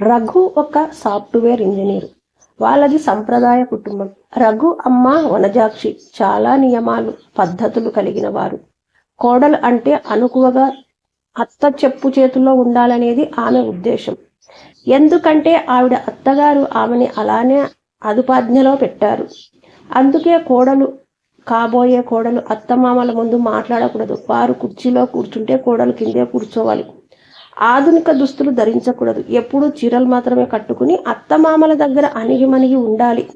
రఘు ఒక software engineer. వాళ్ళది సంప్రదాయ కుటుంబం. రఘు అమ్మ వనజాక్షి చాలా నియమాలు పద్ధతులు కలిగిన వారు. కోడలు అంటే అనుకువగా అత్త చెప్పు చేతుల్లో ఉండాలనేది ఆమె ఉద్దేశం. ఎందుకంటే ఆవిడ అత్తగారు ఆమెని అలానే అదుపాజ్ఞలో పెట్టారు. అందుకే కోడలు కాబోయే కోడలు అత్తమామల ముందు మాట్లాడకూడదు. వారు కుర్చీలో కూర్చుంటే కోడలు కిందే కూర్చోవాలి. ఆధునిక దుస్తులు ధరించకూడదు. ఎప్పుడూ చీరలు మాత్రమే కట్టుకుని అత్తమామల దగ్గర అణిగిమణిగి ఉండాలి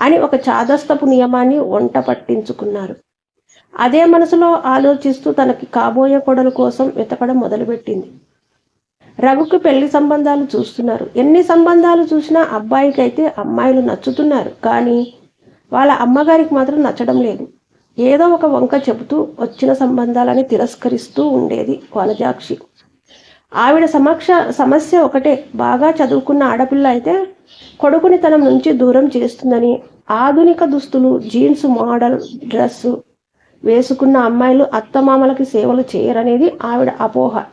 అని ఒక చాదస్తపు నియమాన్ని వంట పట్టించుకున్నారు. అదే మనసులో ఆలోచిస్తూ తనకి కాబోయే కొడలు కోసం వెతకడం మొదలుపెట్టింది. రఘుకి పెళ్ళి సంబంధాలు చూస్తున్నారు. ఎన్ని సంబంధాలు చూసినా అబ్బాయికి అయితే అమ్మాయిలు నచ్చుతున్నారు. కానీ వాళ్ళ అమ్మగారికి మాత్రం నచ్చడం లేదు. ఏదో ఒక వంక చెబుతూ వచ్చిన సంబంధాలని తిరస్కరిస్తూ ఉండేది వనజాక్షి ఆవిడ సమక్ష సమస్య ఒకటే. బాగా చదువుకున్న ఆడపిల్ల అయితే కొడుకుని తనం నుంచి దూరం చేస్తుందని. ఆధునిక దుస్తులు జీన్స్ మోడల్ డ్రెస్సు వేసుకున్న అమ్మాయిలు అత్తమామలకి సేవలు చేయరనేది ఆవిడ అపోహ.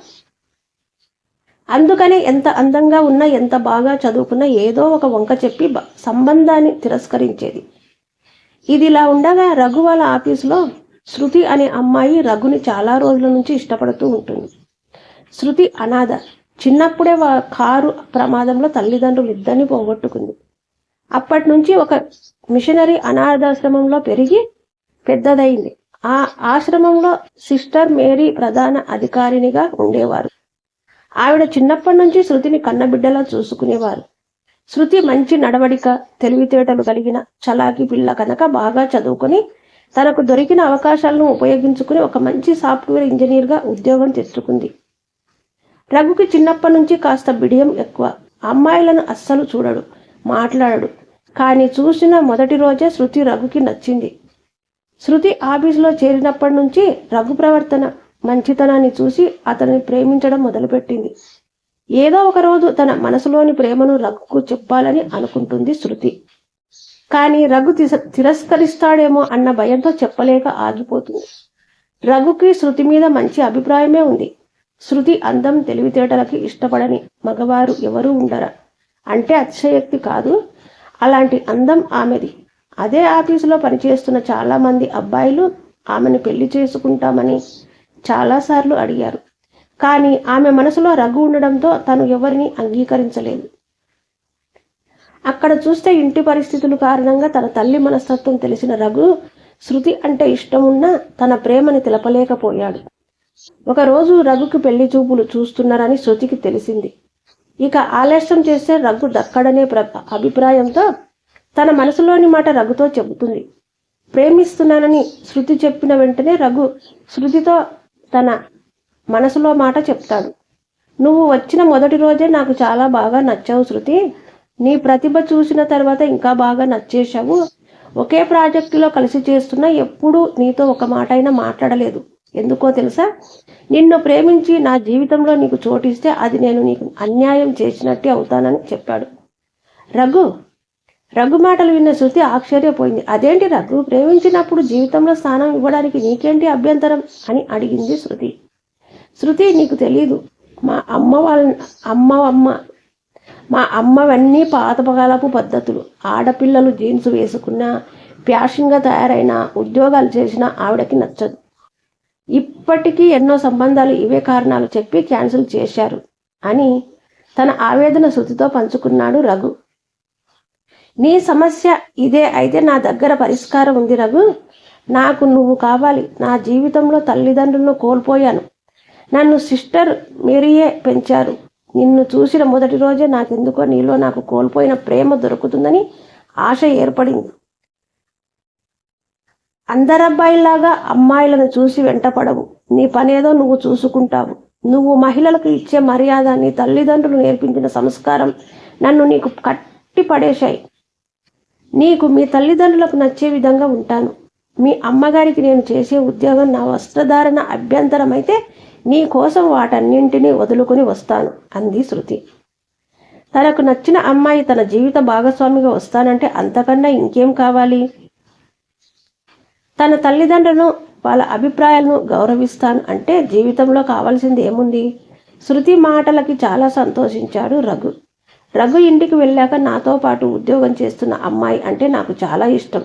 అందుకనే ఎంత అందంగా ఉన్నా ఎంత బాగా చదువుకున్నా ఏదో ఒక వంక చెప్పి సంబంధాన్ని తిరస్కరించేది. ఇదిలా ఉండగా రఘు వాళ్ళ ఆఫీసులో శృతి అనే అమ్మాయి రఘుని చాలా రోజుల నుంచి ఇష్టపడుతూ ఉంటుంది. శృతి అనాథ. చిన్నప్పుడే వా- కారు ప్రమాదంలో తల్లిదండ్రులు ఇద్దరిని పోగొట్టుకుంది. అప్పటి నుంచి ఒక మిషనరీ అనాథాశ్రమంలో పెరిగి పెద్దదైంది. ఆ ఆశ్రమంలో సిస్టర్ మేరీ ప్రధాన అధికారినిగా ఉండేవారు. ఆవిడ చిన్నప్పటి నుంచి శృతిని కన్నబిడ్డలా చూసుకునేవారు. శృతి మంచి నడవడిక తెలివితేటలు కలిగిన చలాకి పిల్ల కనుక బాగా చదువుకొని తనకు దొరికిన అవకాశాలను ఉపయోగించుకుని ఒక మంచి సాఫ్ట్వేర్ ఇంజనీర్గా ఉద్యోగం తెచ్చుకుంది. రఘుకి చిన్నప్పటి నుంచి కాస్త బిడియం ఎక్కువ. అమ్మాయిలను అస్సలు చూడడు మాట్లాడడు. కానీ చూసిన మొదటి రోజే శృతి రఘుకి నచ్చింది. శృతి ఆఫీసులో చేరినప్పటి నుంచి రఘు ప్రవర్తన మంచితనాన్ని చూసి అతన్ని ప్రేమించడం మొదలుపెట్టింది. ఏదో ఒక రోజు తన మనసులోని ప్రేమను రఘుకు చెప్పాలని అనుకుంటుంది శృతి. కానీ రఘు తిరస్కరిస్తాడేమో అన్న భయంతో చెప్పలేక ఆగిపోతుంది. రఘుకి శృతి మీద మంచి అభిప్రాయమే ఉంది. శృతి అందం తెలివితేటలకి ఇష్టపడని మగవారు ఎవరూ ఉండరా. అంటే అతిశయక్తి కాదు. అలాంటి అందం ఆమెది. అదే ఆఫీసులో పనిచేస్తున్న చాలా మంది అబ్బాయిలు ఆమెను పెళ్ళి చేసుకుంటామని చాలాసార్లు అడిగారు. కానీ ఆమె మనసులో రఘు ఉండడంతో తను ఎవరిని అంగీకరించలేదు. అక్కడ చూస్తే ఇంటి పరిస్థితుల కారణంగా తన తల్లి మనస్తత్వం తెలిసిన రఘు శృతి అంటే ఇష్టమున్నా తన ప్రేమని తెలపలేకపోయాడు. ఒకరోజు రఘుకి పెళ్ళి చూపులు చూస్తున్నారని శృతికి తెలిసింది. ఇక ఆలస్యం చేస్తే రఘు దక్కడనే ప్ర అభిప్రాయంతో తన మనసులోని మాట రఘుతో చెబుతుంది. ప్రేమిస్తున్నానని శృతి చెప్పిన వెంటనే రఘు శృతితో తన మనసులో మాట చెప్తాడు. నువ్వు వచ్చిన మొదటి రోజే నాకు చాలా బాగా నచ్చావు శృతి. నీ ప్రతిభ చూసిన తర్వాత ఇంకా బాగా నచ్చేశావు. ఒకే ప్రాజెక్టులో కలిసి చేస్తున్నా ఎప్పుడూ నీతో ఒక మాట అయినా మాట్లాడలేదు. ఎందుకో తెలుసా? నిన్ను ప్రేమించి నా జీవితంలో నీకు చోటిస్తే అది నేను నీకు అన్యాయం చేసినట్టే అవుతానని చెప్పాడు. రఘు రఘు మాటలు విన్న శృతి ఆశ్చర్యపోయింది. అదేంటి రఘు? ప్రేమించినప్పుడు జీవితంలో స్థానం ఇవ్వడానికి నీకేంటి అభ్యంతరం అని అడిగింది శృతి. శృతి నీకు తెలీదు. మా అమ్మ వాళ్ళ అమ్మ అమ్మ మా అమ్మవన్నీ పాతపకాలపు పద్ధతులు. ఆడపిల్లలు జీన్స్ వేసుకున్నా ఫ్యాషన్గా తయారైన ఉద్యోగాలు చేసినా ఆవిడకి నచ్చదు. ఇప్పటికీ ఎన్నో సంబంధాలు ఇవే కారణాలు చెప్పి క్యాన్సిల్ చేశారు అని తన ఆవేదన శృతితో పంచుకున్నాడు రఘు. నీ సమస్య ఇదే అయితే నా దగ్గర పరిష్కారం ఉంది రఘు. నాకు నువ్వు కావాలి. నా జీవితంలో తల్లిదండ్రులను కోల్పోయాను. నన్ను సిస్టర్ మేరీయే పెంచారు. నిన్ను చూసిన మొదటి రోజే నాకెందుకో నీలో నాకు కోల్పోయిన ప్రేమ దొరుకుతుందని ఆశ ఏర్పడింది. అందరబ్బాయిలాగా అమ్మాయిలను చూసి వెంటపడవు. నీ పనేదో నువ్వు చూసుకుంటావు. నువ్వు మహిళలకు ఇచ్చే మర్యాద నీ తల్లిదండ్రులు నేర్పించిన సంస్కారం నన్ను నీకు కట్టి పడేశాయి నీకు మీ తల్లిదండ్రులకు నచ్చే విధంగా ఉంటాను. మీ అమ్మగారికి నేను చేసే ఉద్యోగం నా వస్త్రధారణ అభ్యంతరమైతే నీ కోసం వాటన్నింటినీ వదులుకొని వస్తాను అంది శృతి. తనకు నచ్చిన అమ్మాయి తన జీవిత భాగస్వామిగా వస్తానంటే అంతకన్నా ఇంకేం కావాలి? తన తల్లిదండ్రులను వాళ్ళ అభిప్రాయాలను గౌరవిస్తాను అంటే జీవితంలో కావాల్సింది ఏముంది? శృతి మాటలకి చాలా సంతోషించాడు రఘు. రఘు ఇంటికి వెళ్ళాక నాతో పాటు ఉద్యోగం చేస్తున్న అమ్మాయి అంటే నాకు చాలా ఇష్టం.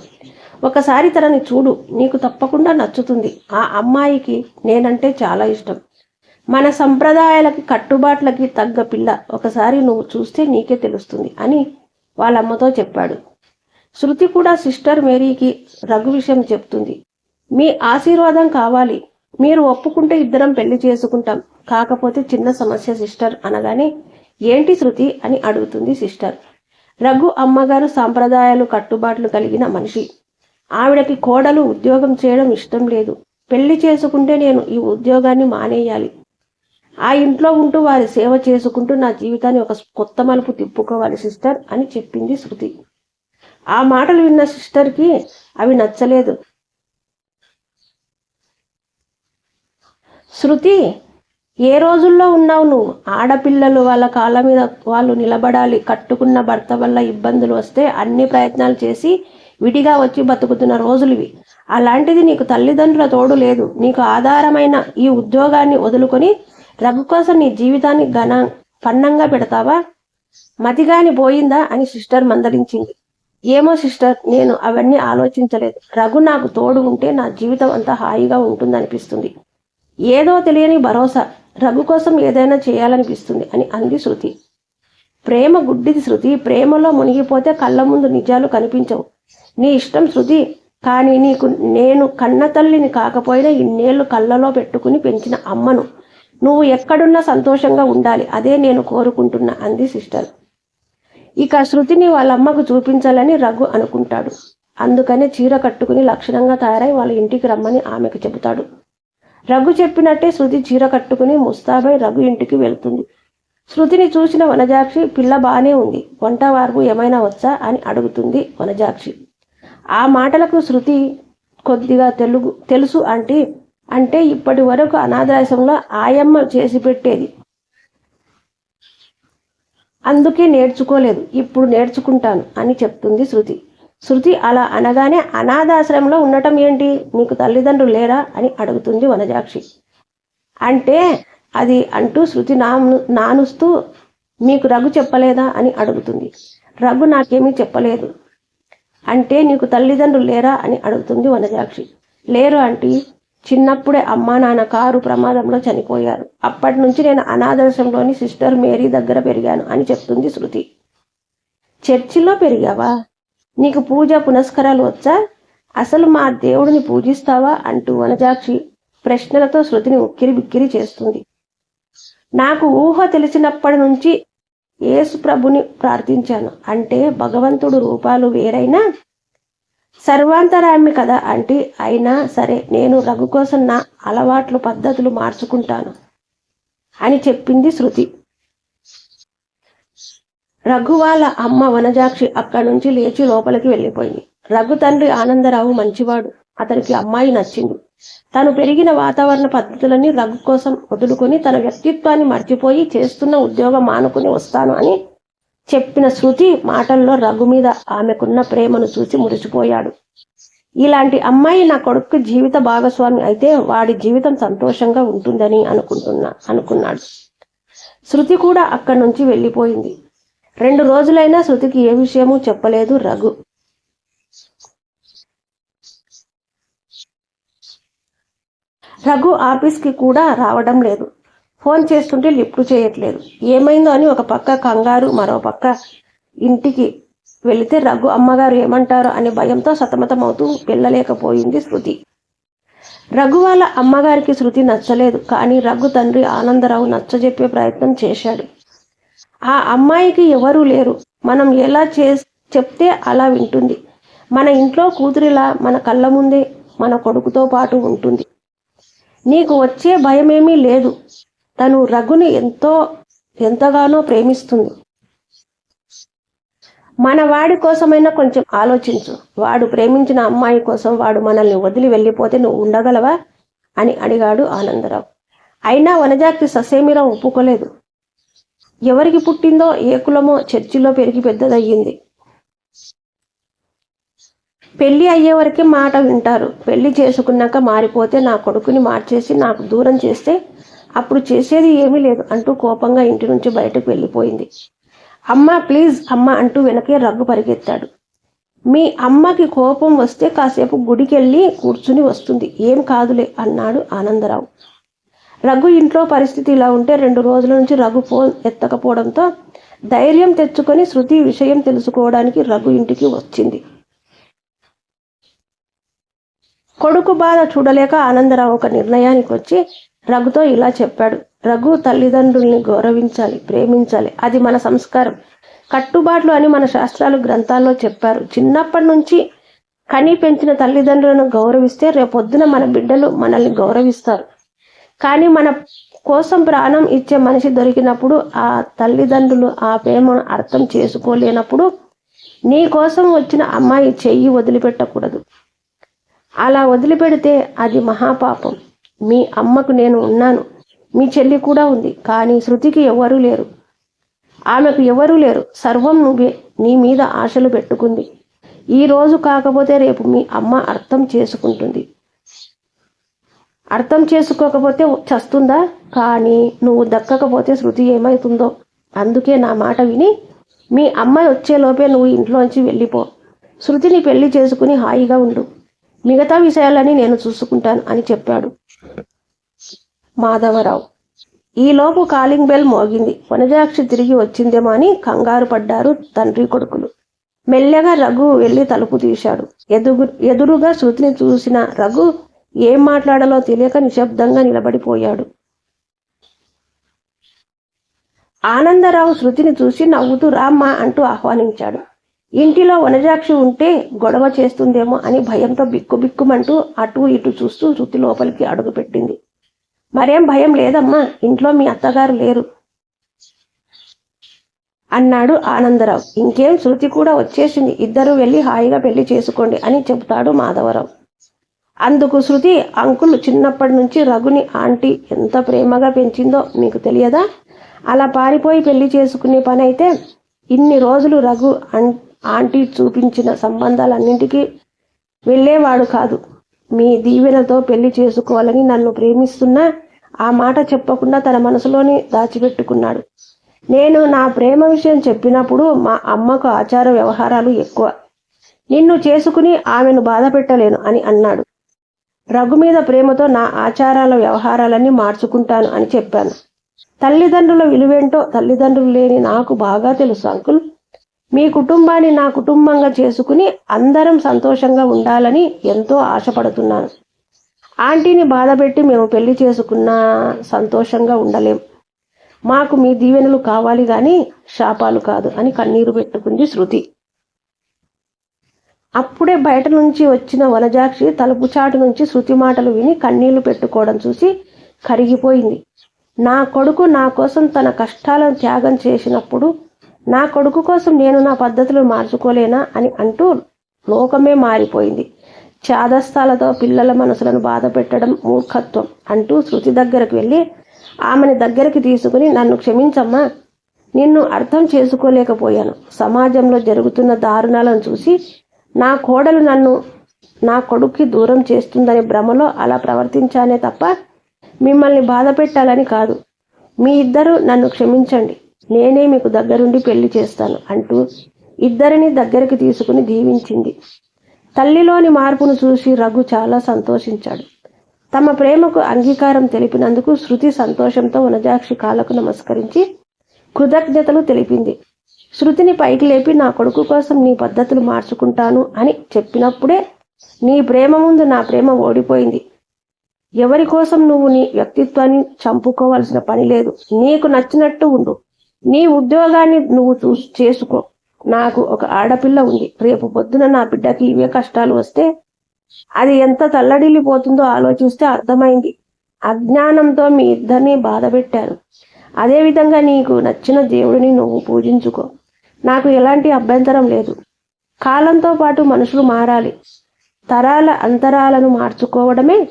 ఒకసారి తనని చూడు నీకు తప్పకుండా నచ్చుతుంది. ఆ అమ్మాయికి నేనంటే చాలా ఇష్టం. మన సంప్రదాయాలకి కట్టుబాట్లకి తగ్గ పిల్ల. ఒకసారి నువ్వు చూస్తే నీకే తెలుస్తుంది అని వాళ్ళమ్మతో చెప్పాడు. శృతి కూడా సిస్టర్ మేరీకి రఘు విషయం చెప్తుంది. మీ ఆశీర్వాదం కావాలి. మీరు ఒప్పుకుంటే ఇద్దరం పెళ్ళి చేసుకుంటాం. కాకపోతే చిన్న సమస్య సిస్టర్ అనగానే ఏంటి శృతి అని అడుగుతుంది సిస్టర్. రఘు అమ్మగారు సాంప్రదాయాలు కట్టుబాట్లు కలిగిన మనిషి. ఆవిడకి కోడలు ఉద్యోగం చేయడం ఇష్టం లేదు. పెళ్ళి చేసుకుంటే నేను ఈ ఉద్యోగాన్ని మానేయాలి. ఆ ఇంట్లో ఉంటూ వారి సేవ చేసుకుంటూ నా జీవితాన్ని ఒక కొత్త మలుపు తిప్పుకోవాలి సిస్టర్ అని చెప్పింది శృతి. ఆ మాటలు విన్న సిస్టర్కి అవి నచ్చలేదు. శృతి ఏ రోజుల్లో ఉన్నావు నువ్వు? ఆడపిల్లలు వాళ్ళ కాళ్ళ మీద వాళ్ళు నిలబడాలి. కట్టుకున్న భర్త వల్ల ఇబ్బందులు వస్తే అన్ని ప్రయత్నాలు చేసి విడిగా వచ్చి బతుకుతున్న రోజులు ఇవి అలాంటిది నీకు తల్లిదండ్రుల తోడు లేదు. నీకు ఆధారమైన ఈ ఉద్యోగాన్ని వదులుకొని రఘు కోసం నీ జీవితాన్ని ఘన పన్నంగా పెడతావా? మతిగాని పోయిందా? అని సిస్టర్ మందలించింది. ఏమో సిస్టర్ నేను అవన్నీ ఆలోచించలేదు. రఘు నాకు తోడు ఉంటే నా జీవితం అంతా హాయిగా ఉంటుందనిపిస్తుంది. ఏదో తెలియని భరోసా రఘు కోసం ఏదైనా చేయాలనిపిస్తుంది అని అంది శృతి. ప్రేమ గుడ్డిది శృతి ప్రేమలో మునిగిపోతే కళ్ళ ముందు నిజాలు కనిపించవు. నీ ఇష్టం శృతి కానీ నీకు నేను కన్న తల్లిని కాకపోయినా ఇన్నేళ్ళు కళ్ళలో పెట్టుకుని పెంచిన అమ్మను. నువ్వు ఎక్కడున్నా సంతోషంగా ఉండాలి అదే నేను కోరుకుంటున్నా అంది సిస్టర్. ఇక శృతిని వాళ్ళ అమ్మకు చూపించాలని రఘు అనుకుంటాడు. అందుకనే చీర కట్టుకుని లక్షణంగా తయారై వాళ్ళ ఇంటికి రమ్మని ఆమెకు చెబుతాడు. రఘు చెప్పినట్టే శృతి చీర కట్టుకుని ముస్తాబై రఘు ఇంటికి వెళ్తుంది. శృతిని చూసిన వనజాక్షి పిల్ల బానే ఉంది. వంట వార్పు ఏమైనా వచ్చా? అని అడుగుతుంది వనజాక్షి. ఆ మాటలకు శృతి కొద్దిగా తెలుగు తెలుసు అంటే అంటే ఇప్పటి వరకు అనాథాశ్రమంలో ఆయమ్మ చేసి పెట్టేది అందుకే నేర్చుకోలేదు. ఇప్పుడు నేర్చుకుంటాను అని చెప్తుంది శృతి. శృతి అలా అనగానే అనాథాశ్రమంలో ఉండటం ఏంటి? నీకు తల్లిదండ్రులు లేరా? అని అడుగుతుంది వనజాక్షి. అంటే అది అంటూ శృతి నాను నానుస్తూ మీకు రఘు చెప్పలేదా? అని అడుగుతుంది. రఘు నాకేమీ చెప్పలేదు. అంటే నీకు తల్లిదండ్రులు లేరా? అని అడుగుతుంది వనజాక్షి. లేరు ఆంటీ. చిన్నప్పుడే అమ్మా నాన్న కారు ప్రమాదంలో చనిపోయారు. అప్పటి నుంచి నేను అనాథాశ్రమంలోని సిస్టర్ మేరీ దగ్గర పెరిగాను అని చెప్తుంది శృతి. చర్చిలో పెరిగావా? నీకు పూజ పునస్కారాలు వచ్చా? అసలు మా దేవుడిని పూజిస్తావా? అంటూ వనజాక్షి ప్రశ్నలతో శృతిని ఉక్కిరి బిక్కిరి చేస్తుంది. నాకు ఊహ తెలిసినప్పటి నుంచి యేసు ప్రభుని ప్రార్థించాను. అంటే భగవంతుడు రూపాలు వేరైనా సర్వాంతరామి కదా అంటే అయినా సరే నేను రఘు కోసం నా అలవాట్లు పద్ధతులు మార్చుకుంటాను అని చెప్పింది శృతి. రఘు వాళ్ళ అమ్మ వనజాక్షి అక్కడి నుంచి లేచి లోపలికి వెళ్ళిపోయింది. రఘు తండ్రి ఆనందరావు మంచివాడు. అతనికి అమ్మాయి నచ్చింది. తను పెరిగిన వాతావరణ పద్ధతులని రఘు కోసం వదులుకొని తన వ్యక్తిత్వాన్ని మర్చిపోయి చేస్తున్న ఉద్యోగం మానుకుని వస్తాను అని చెప్పిన శృతి మాటల్లో రఘు మీద ఆమెకున్న ప్రేమను చూసి మురిసిపోయాడు. ఇలాంటి అమ్మాయి నా కొడుకు జీవిత భాగస్వామి అయితే వాడి జీవితం సంతోషంగా ఉంటుందని అనుకుంటున్నా అనుకున్నాడు. శృతి కూడా అక్కడి నుంచి వెళ్ళిపోయింది. రెండు రోజులైనా శృతికి ఏ విషయమూ చెప్పలేదు రఘు. రఘు ఆఫీస్కి కూడా రావడం లేదు. ఫోన్ చేస్తుంటే లిఫ్ట్ చేయట్లేదు. ఏమైందో అని ఒక పక్క కంగారు మరో పక్క ఇంటికి వెళితే రఘు అమ్మగారు ఏమంటారో? అనే భయంతో సతమతమవుతూ వెళ్ళలేకపోయింది శృతి. రఘు వాళ్ళ అమ్మగారికి శృతి నచ్చలేదు కానీ రఘు తండ్రి ఆనందరావు నచ్చజెప్పే ప్రయత్నం చేశాడు. ఆ అమ్మాయికి ఎవరూ లేరు. మనం ఎలా చే చెప్తే అలా వింటుంది. మన ఇంట్లో కూతురిలా మన కళ్ళ ముందే మన కొడుకుతో పాటు ఉంటుంది. నీకు వచ్చే భయమేమీ లేదు. తను రఘుని ఎంతో ఎంతగానో ప్రేమిస్తుంది. మన వాడి కోసమైనా కొంచెం ఆలోచించు. వాడు ప్రేమించిన అమ్మాయి కోసం వాడు మనల్ని వదిలి వెళ్ళిపోతే నువ్వు ఉండగలవా? అని అడిగాడు ఆనందరావు. అయినా వనజాకి ససేమిరా ఒప్పుకోలేదు. ఎవరికి పుట్టిందో ఏ కులమో చర్చిలో పెరిగి పెద్దదయ్యింది. పెళ్ళి అయ్యే వరకే మాట వింటారు. పెళ్ళి చేసుకున్నాక మారిపోతే నా కొడుకుని మార్చేసి నాకు దూరం చేస్తే అప్పుడు చేసేది ఏమీ లేదు అంటూ కోపంగా ఇంటి నుంచి బయటకు వెళ్ళిపోయింది. అమ్మ ప్లీజ్ అమ్మ అంటూ వెనకే రగ్గు పరిగెత్తాడు. మీ అమ్మకి కోపం వస్తే కాసేపు గుడికెళ్ళి కూర్చుని వస్తుంది. ఏం కాదులే అన్నాడు ఆనందరావు. రఘు ఇంట్లో పరిస్థితి ఇలా ఉంటే రెండు రోజుల నుంచి రఘు ఫోన్ ఎత్తకపోవడంతో ధైర్యం తెచ్చుకొని శృతి విషయం తెలుసుకోవడానికి రఘు ఇంటికి వచ్చింది. కొడుకు బాధ చూడలేక ఆనందరావు ఒక నిర్ణయానికి వచ్చి రఘుతో ఇలా చెప్పాడు. రఘు తల్లిదండ్రుల్ని గౌరవించాలి ప్రేమించాలి. అది మన సంస్కారం. కట్టుబాట్లు అని మన శాస్త్రాలు గ్రంథాల్లో చెప్పారు. చిన్నప్పటి నుంచి కనీ పెంచిన తల్లిదండ్రులను గౌరవిస్తే రేపొద్దున మన బిడ్డలు మనల్ని గౌరవిస్తారు. కానీ మన కోసం ప్రాణం ఇచ్చే మనిషి దొరికినప్పుడు ఆ తల్లిదండ్రులు ఆ ప్రేమను అర్థం చేసుకోలేనప్పుడు నీ కోసం వచ్చిన అమ్మాయి చెయ్యి వదిలిపెట్టకూడదు. అలా వదిలిపెడితే అది మహాపాపం. మీ అమ్మకు నేను ఉన్నాను. మీ చెల్లి కూడా ఉంది కానీ శృతికి ఎవరూ లేరు. ఆమెకు ఎవరూ లేరు. సర్వం నువ్వే నీ మీద ఆశలు పెట్టుకుంది. ఈ రోజు కాకపోతే రేపు మీ అమ్మ అర్థం చేసుకుంటుంది. అర్థం చేసుకోకపోతే చస్తుందా? కానీ నువ్వు దక్కకపోతే శృతి ఏమవుతుందో అందుకే నా మాట విని మీ అమ్మాయి వచ్చేలోపే నువ్వు ఇంట్లోంచి వెళ్ళిపో. శృతిని పెళ్ళి చేసుకుని హాయిగా ఉండు. మిగతా విషయాలని నేను చూసుకుంటాను అని చెప్పాడు. మాధవరావు. ఈలోపు కాలింగ్ బెల్ మోగింది. వనజాక్షి తిరిగి వచ్చిందేమో అని కంగారు పడ్డారు తండ్రి కొడుకులు. మెల్లగా రఘు వెళ్ళి తలుపు తీశాడు. ఎదుగు ఎదురుగా శృతిని చూసిన రఘు ఏం మాట్లాడాలో తెలియక నిశ్శబ్దంగా నిలబడిపోయాడు. ఆనందరావు శృతిని చూసి నవ్వుతూ రామ్మా అంటూ ఆహ్వానించాడు. ఇంటిలో వనజాక్షి ఉంటే గొడవ చేస్తుందేమో అని భయంతో బిక్కుబిక్కుమంటూ అటు ఇటు చూస్తూ శృతి లోపలికి అడుగుపెట్టింది. మరేం భయం లేదమ్మా ఇంట్లో మీ అత్తగారు లేరు అన్నాడు ఆనందరావు. ఇంకేం శృతి కూడా వచ్చేసింది ఇద్దరు వెళ్ళి హాయిగా పెళ్ళి చేసుకోండి అని చెబుతాడు మాధవరావు. అందుకు శృతి అంకుల్ చిన్నప్పటి నుంచి రఘుని ఆంటీ ఎంత ప్రేమగా పెంచిందో మీకు తెలియదా? అలా పారిపోయి పెళ్ళి చేసుకునే పని అయితే ఇన్ని రోజులు రఘు అన్- ఆంటీ చూపించిన సంబంధాలన్నింటికీ వెళ్ళేవాడు కాదు. మీ దీవెనతో పెళ్ళి చేసుకోవాలని నన్ను ప్రేమిస్తున్నా ఆ మాట చెప్పకుండా తన మనసులోని దాచిపెట్టుకున్నాడు. నేను నా ప్రేమ విషయం చెప్పినప్పుడు మా అమ్మకు ఆచార వ్యవహారాలు ఎక్కువ. నిన్ను చేసుకుని ఆమెను బాధ పెట్టలేను అని అన్నాడు. రఘు మీద ప్రేమతో నా ఆచారాల వ్యవహారాలన్నీ మార్చుకుంటాను అని చెప్పాను. తల్లిదండ్రుల విలువేంటో తల్లిదండ్రులు లేని నాకు బాగా తెలుసు అంకుల్. మీ కుటుంబాన్ని నా కుటుంబంగా చేసుకుని అందరం సంతోషంగా ఉండాలని ఎంతో ఆశపడుతున్నాను. ఆంటీని బాధపెట్టి మేము పెళ్ళి చేసుకున్నా సంతోషంగా ఉండలేం. మాకు మీ దీవెనలు కావాలి కానీ శాపాలు కాదు అని కన్నీరు పెట్టుకుంది శృతి. అప్పుడే బయట నుంచి వచ్చిన వనజాక్షి తలుపు చాటు నుంచి శృతి మాటలు విని కన్నీళ్ళు పెట్టుకోవడం చూసి కరిగిపోయింది. నా కొడుకు నా కోసం తన కష్టాలను త్యాగం చేసినప్పుడు నా కొడుకు కోసం నేను నా పద్ధతులు మార్చుకోలేనా అని అంటూ లోకమే మారిపోయింది. చాదస్తాలతో పిల్లల మనసులను బాధ పెట్టడం మూర్ఖత్వం అంటూ శృతి దగ్గరకు వెళ్ళి ఆమెని దగ్గరికి తీసుకుని నన్ను క్షమించమ్మా. నిన్ను అర్థం చేసుకోలేకపోయాను. సమాజంలో జరుగుతున్న దారుణాలను చూసి నా కోడలు నన్ను నా కొడుక్కి దూరం చేస్తుందనే భ్రమలో అలా ప్రవర్తించానే తప్ప మిమ్మల్ని బాధ పెట్టాలని కాదు. మీ ఇద్దరు నన్ను క్షమించండి. నేనే మీకు దగ్గరుండి పెళ్ళి చేస్తాను అంటూ ఇద్దరిని దగ్గరికి తీసుకుని దీవించింది. తల్లిలోని మార్పును చూసి రఘు చాలా సంతోషించాడు. తమ ప్రేమకు అంగీకారం తెలిపినందుకు శృతి సంతోషంతో వనజాక్షి కాలకు నమస్కరించి కృతజ్ఞతలు తెలిపింది. శృతిని పైకి లేపి నా కొడుకు కోసం నీ పద్ధతులు మార్చుకుంటాను అని చెప్పినప్పుడే నీ ప్రేమ ముందు నా ప్రేమ ఓడిపోయింది. ఎవరి కోసం నువ్వు నీ వ్యక్తిత్వాన్ని చంపుకోవాల్సిన పని లేదు. నీకు నచ్చినట్టు ఉండు. నీ ఉద్యోగాన్ని నువ్వు చూసి చేసుకో. నాకు ఒక ఆడపిల్ల ఉంది. రేపు పొద్దున నా బిడ్డకి ఇవే కష్టాలు వస్తే అది ఎంత తల్లడిల్లిపోతుందో ఆలోచిస్తే అర్థమైంది. అజ్ఞానంతో మీ ఇద్దరిని బాధ పెట్టారు. అదేవిధంగా నీకు నచ్చిన దేవుడిని నువ్వు పూజించుకో. నాకు ఎలాంటి అభ్యంతరం లేదు. కాలంతో పాటు మనుషులు మారాలి. తరాల అంతరాలను మార్చుకోవడమే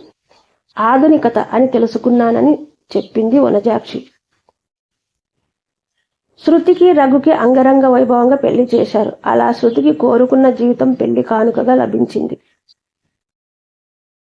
ఆధునికత అని తెలుసుకున్నానని చెప్పింది వనజాక్షి. శృతికి రఘుకి అంగరంగ వైభవంగా పెళ్ళి చేశారు. అలా శృతికి కోరుకున్న జీవితం పెళ్ళి కానుకగా లభించింది.